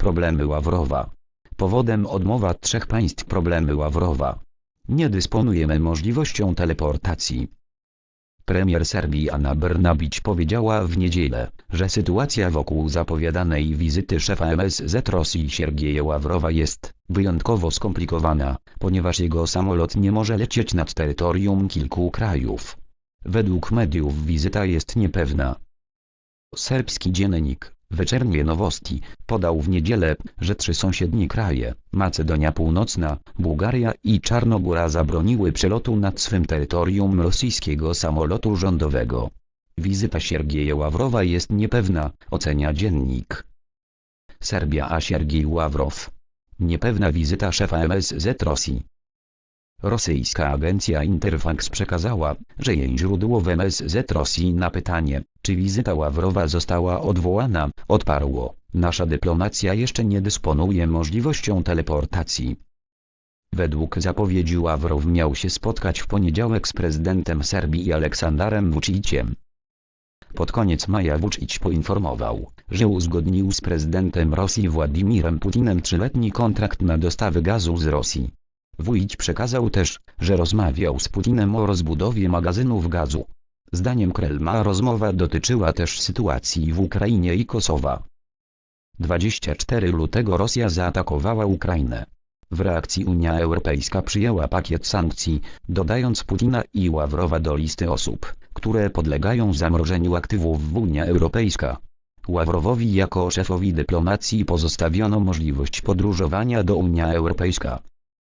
Problemy Ławrowa. Powodem odmowa trzech państw problemy Ławrowa. Nie dysponujemy możliwością teleportacji. Premier Serbii Anna Bernabić powiedziała w niedzielę, że sytuacja wokół zapowiadanej wizyty szefa MSZ Rosji Siergieja Ławrowa jest wyjątkowo skomplikowana, ponieważ jego samolot nie może lecieć nad terytorium kilku krajów. Według mediów wizyta jest niepewna. Serbski dziennik, Wieczernie Nowosti, podał w niedzielę, że trzy sąsiednie kraje, Macedonia Północna, Bułgaria i Czarnogóra zabroniły przelotu nad swym terytorium rosyjskiego samolotu rządowego. Wizyta Siergieja Ławrowa jest niepewna, ocenia dziennik. Serbia a Siergiej Ławrow. Niepewna wizyta szefa MSZ Rosji. Rosyjska agencja Interfax przekazała, że jej źródło w MSZ Rosji na pytanie, czy wizyta Ławrowa została odwołana, odparło, nasza dyplomacja jeszcze nie dysponuje możliwością teleportacji. Według zapowiedzi Ławrow miał się spotkać w poniedziałek z prezydentem Serbii Aleksandarem Vučiciem. Pod koniec maja Vučić poinformował, że uzgodnił z prezydentem Rosji Władimirem Putinem trzyletni kontrakt na dostawy gazu z Rosji. Wójć przekazał też, że rozmawiał z Putinem o rozbudowie magazynów gazu. Zdaniem Kremla rozmowa dotyczyła też sytuacji w Ukrainie i Kosowa. 24 lutego Rosja zaatakowała Ukrainę. W reakcji Unia Europejska przyjęła pakiet sankcji, dodając Putina i Ławrowa do listy osób, które podlegają zamrożeniu aktywów w Unia Europejska. Ławrowowi jako szefowi dyplomacji pozostawiono możliwość podróżowania do Unia Europejska.